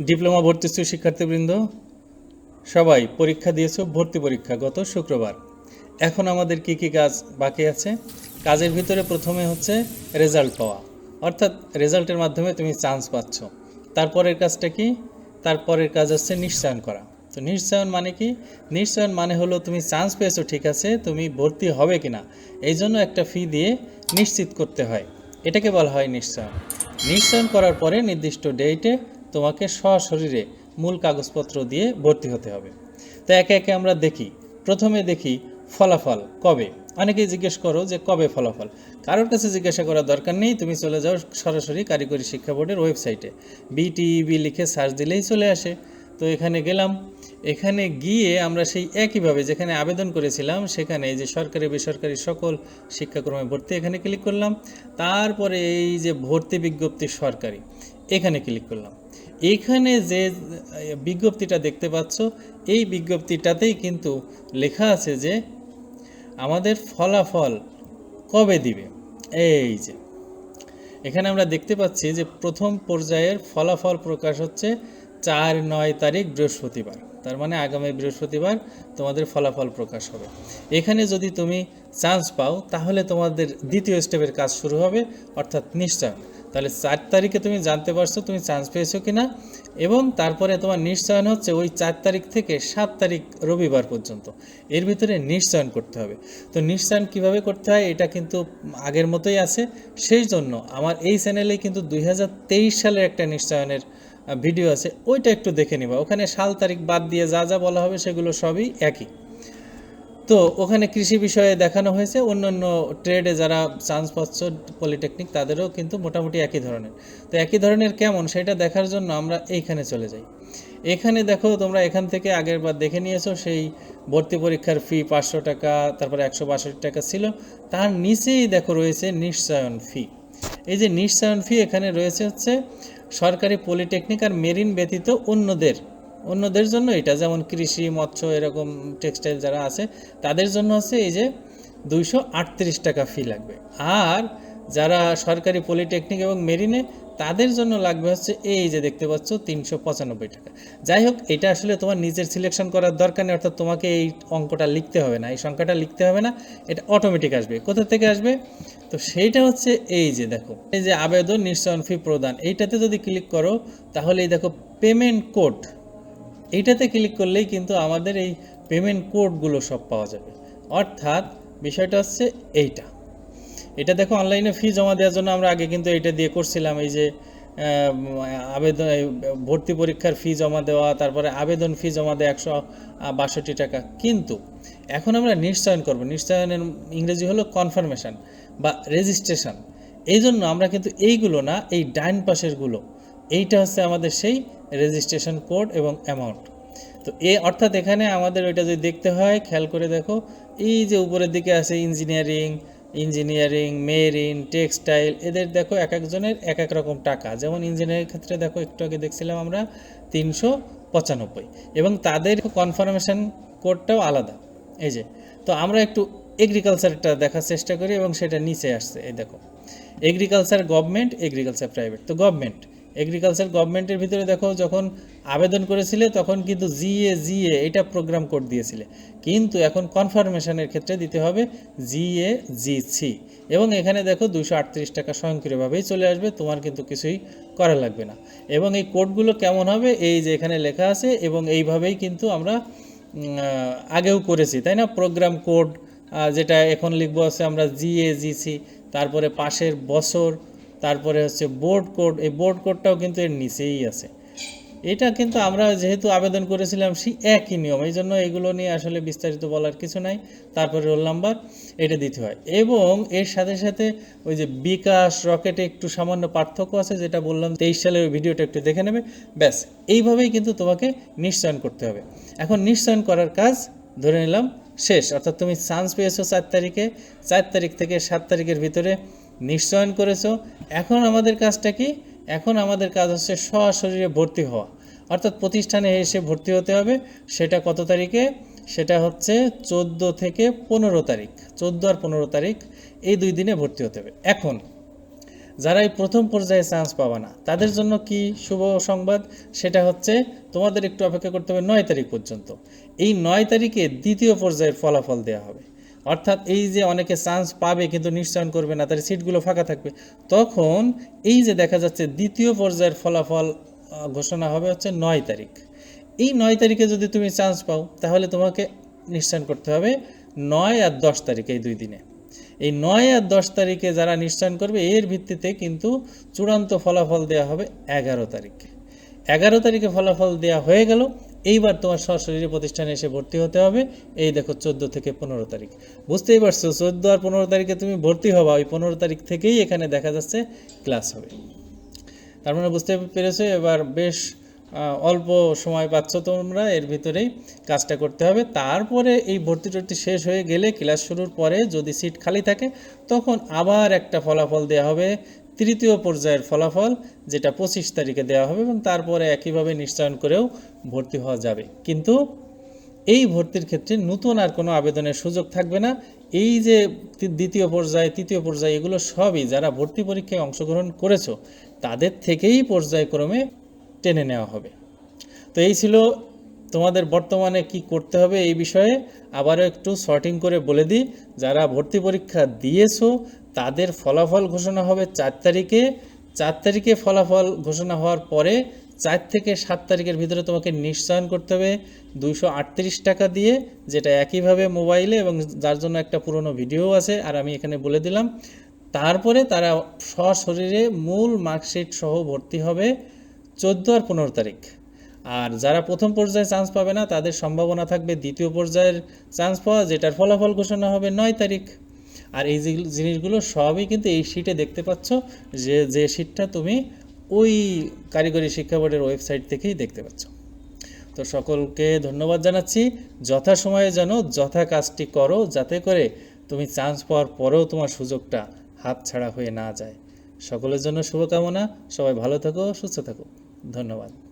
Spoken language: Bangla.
ডিপ্লোমা ভর্তিস্থ শিক্ষার্থীবৃন্দ। সবাই পরীক্ষা দিয়েছ, ভর্তি পরীক্ষা গত শুক্রবার। এখন আমাদের কি কি কাজ বাকি আছে? কাজের ভিতরে প্রথমে হচ্ছে রেজাল্ট পাওয়া। অর্থাৎ রেজাল্টের মাধ্যমে তুমি চান্স পাচ্ছ। তারপরের কাজটা কি? তারপরের কাজ হচ্ছে নিশ্চয়ন করা। তো নিশ্চয়ন মানে কি? নিশ্চয়ন মানে হলো তুমি চান্স পেয়েছ, ঠিক আছে, তুমি ভর্তি হবে কিনা। এই জন্য একটা ফি দিয়ে নিশ্চিত করতে হয়। এটাকে বলা হয় নিশ্চয়ন। নিশ্চয়ন করার পরে নির্দিষ্ট ডেটে তোমাকে সশরীরে মূল কাগজপত্র দিয়ে ভর্তি হতে হবে। তো একে একে আমরা দেখি। প্রথমে দেখি ফলাফল কবে? অনেকেই জিজ্ঞেস করো যে কবে ফলাফল? কারোর কাছে জিজ্ঞাসা করার দরকার নেই, তুমি চলে যাও সরাসরি কারিগরি শিক্ষা বোর্ডের ওয়েবসাইটে। বিটিইবি লিখে সার্চ দিলেই চলে আসে। তো এখানে গেলাম। এখানে গিয়ে আমরা সেই একইভাবে যেখানে আবেদন করেছিলাম, সেখানে যে সরকারি, বেসরকারি সকল শিক্ষাক্রমে ভর্তি এখানে ক্লিক করলাম। তারপরে এই যে ভর্তি বিজ্ঞপ্তি সরকারি, এখানে ক্লিক করলাম। এখানে যে বিজ্ঞপ্তিটা দেখতে পাচ্ছ, এই বিজ্ঞপ্তিটাতেই কিন্তু লেখা আছে যে, আমাদের ফলাফল কবে দিবে? এই যে, এখানে আমরা দেখতে পাচ্ছি যে প্রথম পর্যায়ের ফলাফল প্রকাশ হচ্ছে চার নয় তারিখ বৃহস্পতিবার। তার মানে আগামী বৃহস্পতিবার তোমাদের ফলাফল প্রকাশ হবে। এখানে যদি তুমি চান্স পাও, তাহলে তোমাদের দ্বিতীয় স্টেপের কাজ শুরু হবে, অর্থাৎ নিশ্চয়ন তাহলে চার তারিখে তুমি জানতে পারছ তুমি চান্স পেয়েছ কিনা এবং তারপরে তোমার নিশ্চয়ন হচ্ছে ওই চার তারিখ থেকে সাত তারিখ রবিবার পর্যন্ত। এর ভিতরে নিশ্চয়ন করতে হবে। তো নিশ্চয়ন কীভাবে করতে হয় এটা কিন্তু আগের মতোই আছে। সেই জন্য আমার এই চ্যানেলে কিন্তু দুই হাজার তেইশ সালের একটা নিশ্চয়নের ভিডিও আছে, ওইটা একটু দেখে নিবা। ওখানে সাল তারিখ বাদ দিয়ে যা যা বলা হবে সেগুলো সবই একই। তো ওখানে কৃষি বিষয়ে দেখানো হয়েছে। অন্য অন্য ট্রেডে যারা চান্স পাচ্ছ পলিটেকনিক তাদেরও কিন্তু মোটামুটি একই ধরনের। তো একই ধরনের কেমন সেটা দেখার জন্য আমরা এইখানে চলে যাই। এখানে দেখো তোমরা এখান থেকে আগের বার দেখে নিয়েছো, সেই ভর্তি পরীক্ষার ফি পাঁচশো টাকা, তারপরে একশো বাষট্টি টাকা ছিল। তার নিচেই দেখো রয়েছে নিশ্চয়ন ফি এই যে নিশ্চয়ন ফি এখানে রয়েছে হচ্ছে সরকারি পলিটেকনিক আর মেরিন ব্যতীত অন্যদের অন্যদের জন্য, এটা যেমন কৃষি, মৎস্য, এরকম টেক্সটাইল যারা আছে, তাদের জন্য হচ্ছে এই যে দুইশো আটত্রিশ টাকা ফি লাগবে। আর যারা সরকারি পলিটেকনিক এবং মেরিনে তাদের জন্য লাগবে হচ্ছে এই যে দেখতে পাচ্ছ তিনশো পঁচানব্বই টাকা। যাই হোক, এটা আসলে তোমার নিজের সিলেকশন করার দরকার নেই, অর্থাৎ তোমাকে এই অঙ্কটা লিখতে হবে না, এই সংখ্যাটা লিখতে হবে না, এটা অটোমেটিক আসবে। কোথা থেকে আসবে? তো সেইটা হচ্ছে এই যে দেখো, এই যে আবেদন নিশ্চয়ন ফি প্রদান, এইটাতে যদি ক্লিক করো তাহলে এই দেখো পেমেন্ট কোড এইটাতে ক্লিক করলেই কিন্তু আমাদের এই পেমেন্ট কোডগুলো সব পাওয়া যাবে। অর্থাৎ বিষয়টা হচ্ছে এইটা। এটা দেখো অনলাইনে ফি জমা দেওয়ার জন্য আমরা আগে কিন্তু এটা দিয়ে করছিলাম, এই যে আবেদন ভর্তি পরীক্ষার ফি জমা দেওয়া, তারপরে আবেদন ফি জমা দেওয়া একশো বাষট্টি টাকা। কিন্তু এখন আমরা নিশ্চয়ন করব। নিশ্চয়নের ইংরেজি হলো কনফার্মেশন বা রেজিস্ট্রেশন এই জন্য আমরা কিন্তু এইগুলো না, এই ডাইন পাশেরগুলো এইটা হচ্ছে আমাদের সেই রেজিস্ট্রেশন কোড এবং অ্যামাউন্ট তো এ অর্থাৎ এখানে আমাদের ওইটা যদি দেখতে হয়, খেয়াল করে দেখো, এই যে উপরের দিকে আছে ইঞ্জিনিয়ারিং ইঞ্জিনিয়ারিং মেরিন টেক্সটাইল এদের দেখো এক একজনের এক এক রকম টাকা। যেমন ইঞ্জিনিয়ারিং ক্ষেত্রে দেখো, একটু আগে দেখছিলাম আমরা তিনশো পঁচানব্বই। এবং তাদের কনফার্মেশন কোডটাও আলাদা। এই যে, তো আমরা একটু এগ্রিকালচারটা দেখার চেষ্টা করি এবং সেটা নিচে আসছে, এই দেখো। এগ্রিকালচার গভর্নমেন্ট এগ্রিকালচার প্রাইভেট তো গভর্নমেন্ট এগ্রিকালচার গভর্নমেন্টের ভিতরে দেখো যখন আবেদন করেছিলে, তখন কিন্তু জিএ জিএ, এটা প্রোগ্রাম কোড দিয়েছিলে। কিন্তু এখন কনফার্মেশনের ক্ষেত্রে দিতে হবে জিএ জি সি এবং এখানে দেখো দুশো আটত্রিশ টাকা স্বয়ংক্রিয়ভাবেই চলে আসবে, তোমার কিন্তু কিছুই করা লাগবে না। এবং এই কোডগুলো কেমন হবে, এই যে এখানে লেখা আছে, এবং এইভাবেই কিন্তু আমরা আগেও করেছি, তাই না? প্রোগ্রাম কোড যেটা এখন লিখব আছে আমরা জিএ, জিসি, তারপরে পাশের বছর তারপরে হচ্ছে বোর্ড কোড এই বোর্ড কোডটাও কিন্তু এর নিচেই আছে। এটা কিন্তু আমরা যেহেতু আবেদন করেছিলাম সেই একই নিয়ম, এই জন্য এগুলো নিয়ে আসলে বিস্তারিত বলার কিছু নাই। তারপরে রোল নাম্বার এটা দিতে হয়। এবং এর সাথে সাথে ওই যে বিকাশ রকেটে একটু সামান্য পার্থক্য আছে, যেটা বললাম, তেইশ সালের ওই ভিডিওটা একটু দেখে নেবে। ব্যাস, এইভাবেই কিন্তু তোমাকে নিশ্চয়ন করতে হবে। এখন নিশ্চয়ন করার কাজ ধরে নিলাম শেষ। অর্থাৎ তুমি চান্স পেয়েছ চার তারিখে, চার তারিখ থেকে সাত তারিখের ভিতরে নিশ্চয়ন করেছ, এখন আমাদের কাজটা কি? এখন আমাদের কাজ হচ্ছে সশরীরে ভর্তি হওয়া। অর্থাৎ প্রতিষ্ঠানে এসে ভর্তি হতে হবে। সেটা কত তারিখে? সেটা হচ্ছে চোদ্দ থেকে পনেরো তারিখ। চোদ্দ আর পনেরো তারিখ, এই দুই দিনে ভর্তি হতে হবে। এখন, যারা এই প্রথম পর্যায়ে চান্স পাবা না, তাদের জন্য কি শুভ সংবাদ? সেটা হচ্ছে, তোমাদের একটু অপেক্ষা করতে হবে নয় তারিখ পর্যন্ত। এই নয় তারিখে দ্বিতীয় পর্যায়ের ফলাফল দেওয়া হবে। অর্থাৎ এই যে অনেকে চান্স পাবে কিন্তু নিশ্চয়ন করবে না তার সিটগুলো ফাঁকা থাকবে। তখন এই যে দেখা যাচ্ছে দ্বিতীয় পর্যায়ের ফলাফল ঘোষণা হবে হচ্ছে নয় তারিখ। এই নয় তারিখে যদি তুমি চান্স পাও, তাহলে তোমাকে নিশ্চয়ন করতে হবে নয় আর দশ তারিখ এই দুই দিনে। এই নয় আর দশ তারিখে যারা নিশ্চয়ন করবে, এর ভিত্তিতে কিন্তু চূড়ান্ত ফলাফল দেওয়া হবে এগারো তারিখে। এগারো তারিখে ফলাফল দেওয়া হয়ে গেল এইবার তোমার সশরীরে প্রতিষ্ঠানে এসে ভর্তি হতে হবে। এই দেখো চোদ্দ থেকে পনেরো তারিখ। বুঝতেই পারছ, চোদ্দ আর পনেরো তারিখে তুমি ভর্তি হবা। ওই পনেরো তারিখ থেকেই এখানে দেখা যাচ্ছে ক্লাস হবে। তার মানে বুঝতে পেরেছ? এবার বেশ অল্প সময় পাচ্ছ তোমরা, এর ভিতরেই কাজটা করতে হবে। তারপরে এই ভর্তি টর্তি শেষ হয়ে গেলে ক্লাস শুরুর পরে যদি সিট খালি থাকে, তখন আবার একটা ফলাফল দেওয়া হবে, তৃতীয় পর্যায়ের ফলাফল, যেটা পঁচিশ তারিখে দেওয়া হবে এবং তারপরে একইভাবে নিশ্চয়ন করেও ভর্তি হওয়া যাবে। কিন্তু এই ভর্তির ক্ষেত্রে নতুন আর কোনো আবেদনের সুযোগ থাকবে না। এই যে দ্বিতীয় পর্যায়ে, তৃতীয় পর্যায়ে, এগুলো সবই যারা ভর্তি পরীক্ষায় অংশগ্রহণ করেছ, তাদের থেকেই পর্যায়ক্রমে টেনে নেওয়া হবে। তো এই ছিল তোমাদের বর্তমানে কি করতে হবে এই বিষয়ে। আবারও একটু সর্টিং করে বলে দিই, যারা ভর্তি পরীক্ষা দিয়েছ, তাদের ফলাফল ঘোষণা হবে চার তারিখে। চার তারিখে ফলাফল ঘোষণা হওয়ার পরে চার থেকে সাত তারিখের ভিতরে তোমাকে নিশ্চয়ন করতে হবে দুইশো আটত্রিশ টাকা দিয়ে, যেটা একইভাবে মোবাইলে এবং যার জন্য একটা পুরনো ভিডিও আছে, আর আমি এখানে বলে দিলাম। তারপরে তারা সশরীরে মূল মার্কশিট সহ ভর্তি হবে। চোদ্দ আর পনেরো তারিখ। আর যারা প্রথম পর্যায়ে চান্স পাবে না, তাদের সম্ভাবনা থাকবে দ্বিতীয় পর্যায়ের চান্স পাওয়া, যেটার ফলাফল ঘোষণা হবে নয় তারিখ। আর এই জিনিসগুলো সবই কিন্তু এই শিটে দেখতে পাচ্ছ, যে যে শিটটা তুমি ওই কারিগরি শিক্ষা বোর্ডের ওয়েবসাইট থেকেই দেখতে পাচ্ছ। তো সকলকে ধন্যবাদ জানাচ্ছি। যথাসময়ে যেন যথা কাজটি করো, যাতে করে তুমি চান্স পাওয়ার পরেও তোমার সুযোগটা হাতছাড়া হয়ে না যায়। সকলের জন্য শুভকামনা। সবাই ভালো থাকো, সুস্থ থাকো। ধন্যবাদ।